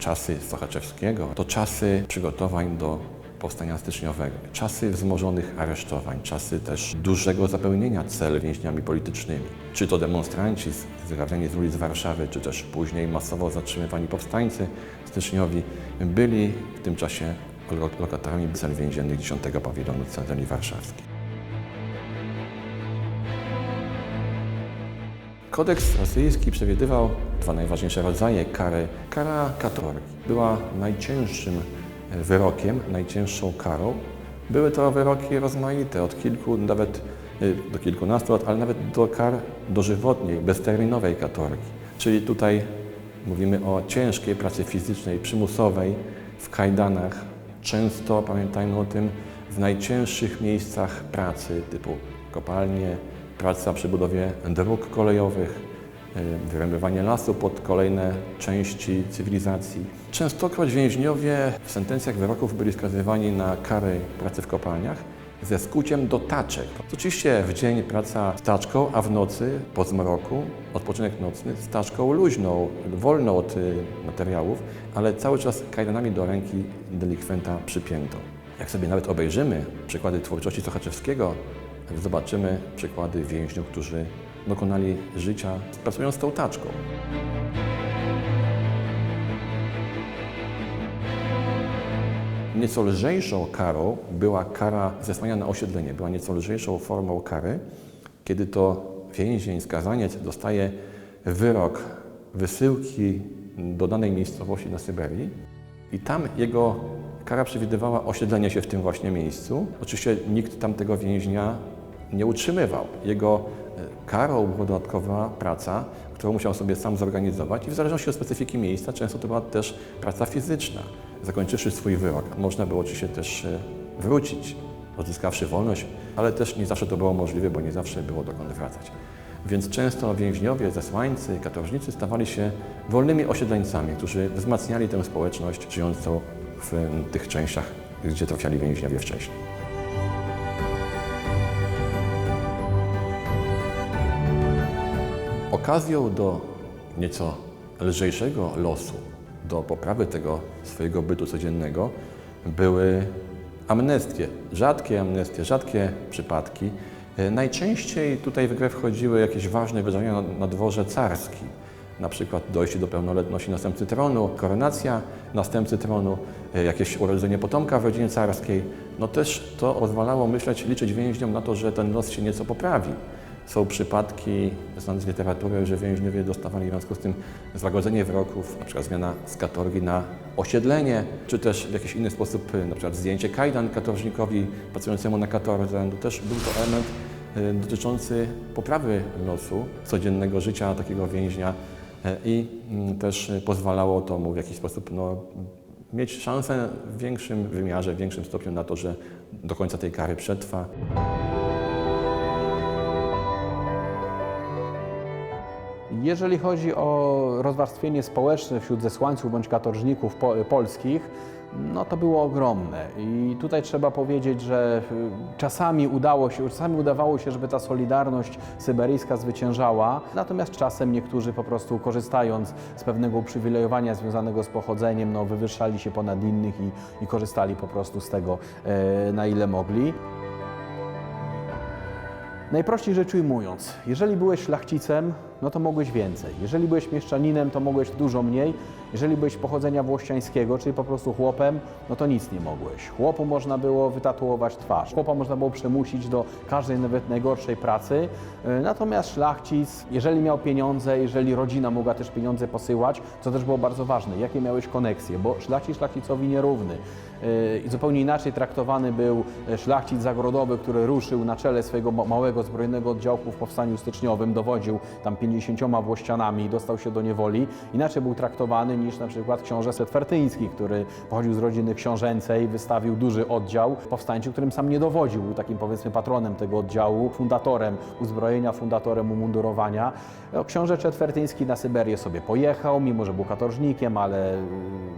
czasy Sochaczewskiego to czasy przygotowań do powstania styczniowego, czasy wzmożonych aresztowań, czasy też dużego zapełnienia cel więźniami politycznymi. Czy to demonstranci zgrabiani z ulic Warszawy, czy też później masowo zatrzymywani powstańcy styczniowi byli w tym czasie lo- lokatorami cel więziennych 10 pawilonu Centrali Warszawskiej. Kodeks rosyjski przewidywał dwa najważniejsze rodzaje kary. Kara katorgi była najcięższym wyrokiem, najcięższą karą. Były to wyroki rozmaite, od kilku nawet y, do kilkunastu lat, ale nawet do kar dożywotniej, bezterminowej katorgi. Czyli tutaj mówimy o ciężkiej pracy fizycznej, przymusowej, w kajdanach, często, pamiętajmy o tym, w najcięższych miejscach pracy typu kopalnie, praca przy budowie dróg kolejowych, y, wyrębywanie lasu pod kolejne części cywilizacji. Częstokroć więźniowie w sentencjach wyroków byli skazywani na kary pracy w kopalniach ze skuciem do taczek. Oczywiście w dzień praca z taczką, a w nocy po zmroku odpoczynek nocny z taczką luźną, wolną od y, materiałów, ale cały czas kajdanami do ręki delikwenta przypięto. Jak sobie nawet obejrzymy przykłady twórczości Sochaczewskiego, zobaczymy przykłady więźniów, którzy dokonali życia pracując tą taczką. Nieco lżejszą karą była kara zesłania na osiedlenie. Była nieco lżejszą formą kary, kiedy to więzień, skazaniec dostaje wyrok wysyłki do danej miejscowości na Syberii i tam jego kara przewidywała osiedlenie się w tym właśnie miejscu. Oczywiście nikt tam tego więźnia nie utrzymywał. Jego e, karą była dodatkowa praca, którą musiał sobie sam zorganizować i w zależności od specyfiki miejsca często to była też praca fizyczna. Zakończywszy swój wyrok, można było oczywiście też e, wrócić, odzyskawszy wolność, ale też nie zawsze to było możliwe, bo nie zawsze było dokąd wracać. Więc często więźniowie, zesłańcy, katorżnicy stawali się wolnymi osiedleńcami, którzy wzmacniali tę społeczność żyjącą w tych częściach, gdzie trafiali więźniowie wcześniej. Okazją do nieco lżejszego losu, do poprawy tego swojego bytu codziennego były amnestie, rzadkie amnestie, rzadkie przypadki. E, Najczęściej tutaj w grę wchodziły jakieś ważne wydarzenia na, na dworze carskim, na przykład dojście do pełnoletności następcy tronu, koronacja następcy tronu, e, jakieś urodzenie potomka w rodzinie carskiej. No też to pozwalało myśleć, liczyć więźniom na to, że ten los się nieco poprawi. Są przypadki znane z literatury, że więźniowie dostawali w związku z tym złagodzenie wyroków, przykład zmiana z katorgi na osiedlenie, czy też w jakiś inny sposób, y, przykład zdjęcie kajdan katorżnikowi pracującemu na katordze. To też był to element y, dotyczący poprawy losu codziennego życia takiego więźnia y, i mm, też pozwalało to mu w jakiś sposób no, mieć szansę w większym wymiarze, w większym stopniu na to, że do końca tej kary przetrwa. Jeżeli chodzi o rozwarstwienie społeczne wśród zesłańców bądź katorżników po, polskich, no to było ogromne. I tutaj trzeba powiedzieć, że y, czasami udało się, czasami udawało się, żeby ta solidarność syberyjska zwyciężała, natomiast czasem niektórzy po prostu korzystając z pewnego uprzywilejowania związanego z pochodzeniem, no wywyższali się ponad innych i, i korzystali po prostu z tego, e, na ile mogli. Najprościej rzecz ujmując, jeżeli byłeś szlachcicem, no to mogłeś więcej. Jeżeli byłeś mieszczaninem, to mogłeś dużo mniej. Jeżeli byłeś pochodzenia włościańskiego, czyli po prostu chłopem, no to nic nie mogłeś. Chłopu można było wytatuować twarz. Chłopa można było przemusić do każdej, nawet najgorszej pracy. Yy, Natomiast szlachcic, jeżeli miał pieniądze, jeżeli rodzina mogła też pieniądze posyłać, co też było bardzo ważne, jakie miałeś koneksje, bo szlachcic szlachcicowi nierówny. Yy, I zupełnie inaczej traktowany był e, szlachcic zagrodowy, który ruszył na czele swojego ma- małego zbrojnego oddziałku w powstaniu styczniowym, dowodził tam 50 włościanami, dostał się do niewoli. Inaczej był traktowany niż na przykład książę Setwertyński, który pochodził z rodziny książęcej, wystawił duży oddział powstańczy, którym sam nie dowodził. Był takim powiedzmy patronem tego oddziału, fundatorem uzbrojenia, fundatorem umundurowania. No, książę Czetwertyński na Syberię sobie pojechał, mimo że był katorżnikiem, ale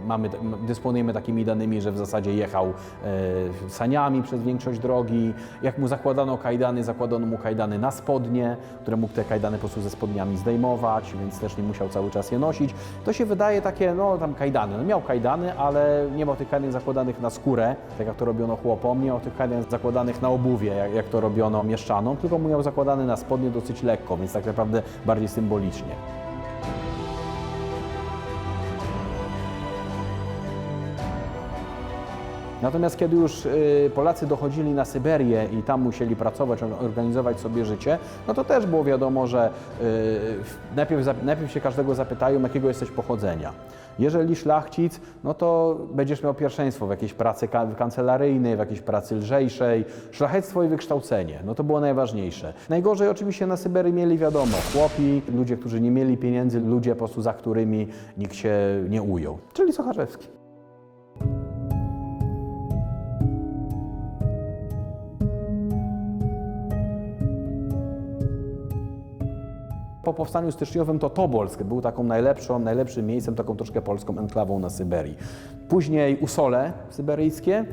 mamy, dysponujemy takimi danymi, że w zasadzie jechał e, saniami przez większość drogi. Jak mu zakładano kajdany, zakładano mu kajdany na spodnie, które mógł te kajdany po prostu ze spodniami zdejmować, więc też nie musiał cały czas je nosić. To się wydaje takie no tam kajdany. No miał kajdany, ale nie miał tych kajdanek zakładanych na skórę, tak jak to robiono chłopom, nie miał tych kajdanek zakładanych na obuwie, jak, jak to robiono mieszczanom, tylko miał zakładane na spodnie dosyć lekko, więc tak naprawdę bardziej symbolicznie. Natomiast kiedy już y, Polacy dochodzili na Syberię i tam musieli pracować, or- organizować sobie życie, no to też było wiadomo, że y, najpierw, najpierw się każdego zapytają, jakiego jesteś pochodzenia. Jeżeli szlachcic, no to będziesz miał pierwszeństwo w jakiejś pracy ka- kancelaryjnej, w jakiejś pracy lżejszej. Szlachectwo i wykształcenie, no to było najważniejsze. Najgorzej oczywiście na Syberii mieli wiadomo, chłopi, ludzie, którzy nie mieli pieniędzy, ludzie po prostu za którymi nikt się nie ujął, czyli Socharzewski. Po powstaniu styczniowym to Tobolsk był taką najlepszą, najlepszym miejscem, taką troszkę polską enklawą na Syberii. Później Usole syberyjskie,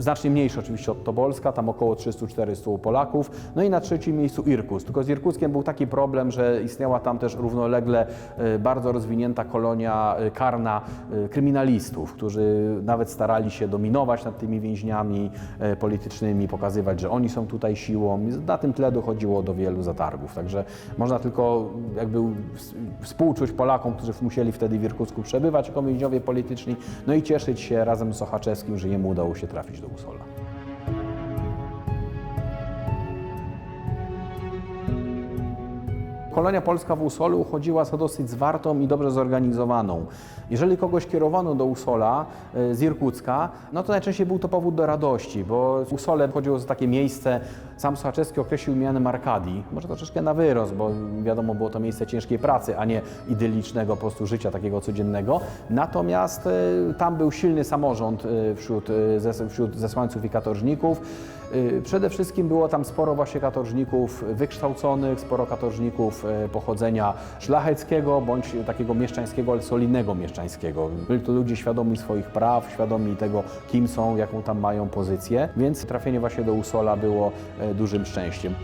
znacznie mniejsze oczywiście od Tobolska, tam około 300-400 Polaków. No i na trzecim miejscu Irkutsk. Tylko z Irkuckiem był taki problem, że istniała tam też równolegle e, bardzo rozwinięta kolonia e, karna e, kryminalistów, którzy nawet starali się dominować nad tymi więźniami politycznymi, pokazywać, że oni są tutaj siłą. Na tym tle dochodziło do wielu zatargów. Także można tylko jakby ws- współczuć Polakom, którzy musieli wtedy w Irkucku przebywać jako więźniowie polityczni, no i cieszyć się razem z Sochaczewskim, że jemu udało się trafić do Usola. Kolonia polska w Usolu uchodziła za dosyć zwartą i dobrze zorganizowaną. Jeżeli kogoś kierowano do Usola e, z Irkucka, no to najczęściej był to powód do radości, bo Usole chodziło za takie miejsce, sam Sochaczewski określił mianem Arkadii, może troszeczkę na wyrost, bo wiadomo było to miejsce ciężkiej pracy, a nie idylicznego po prostu życia takiego codziennego. Natomiast e, tam był silny samorząd e, wśród, wśród zesłańców i katorżników. Przede wszystkim było tam sporo właśnie katorżników wykształconych, sporo katorżników pochodzenia szlacheckiego bądź takiego mieszczańskiego, ale solidnego mieszczańskiego. Byli to ludzie świadomi swoich praw, świadomi tego, kim są, jaką tam mają pozycję, więc trafienie właśnie do Usola było e, dużym szczęściem.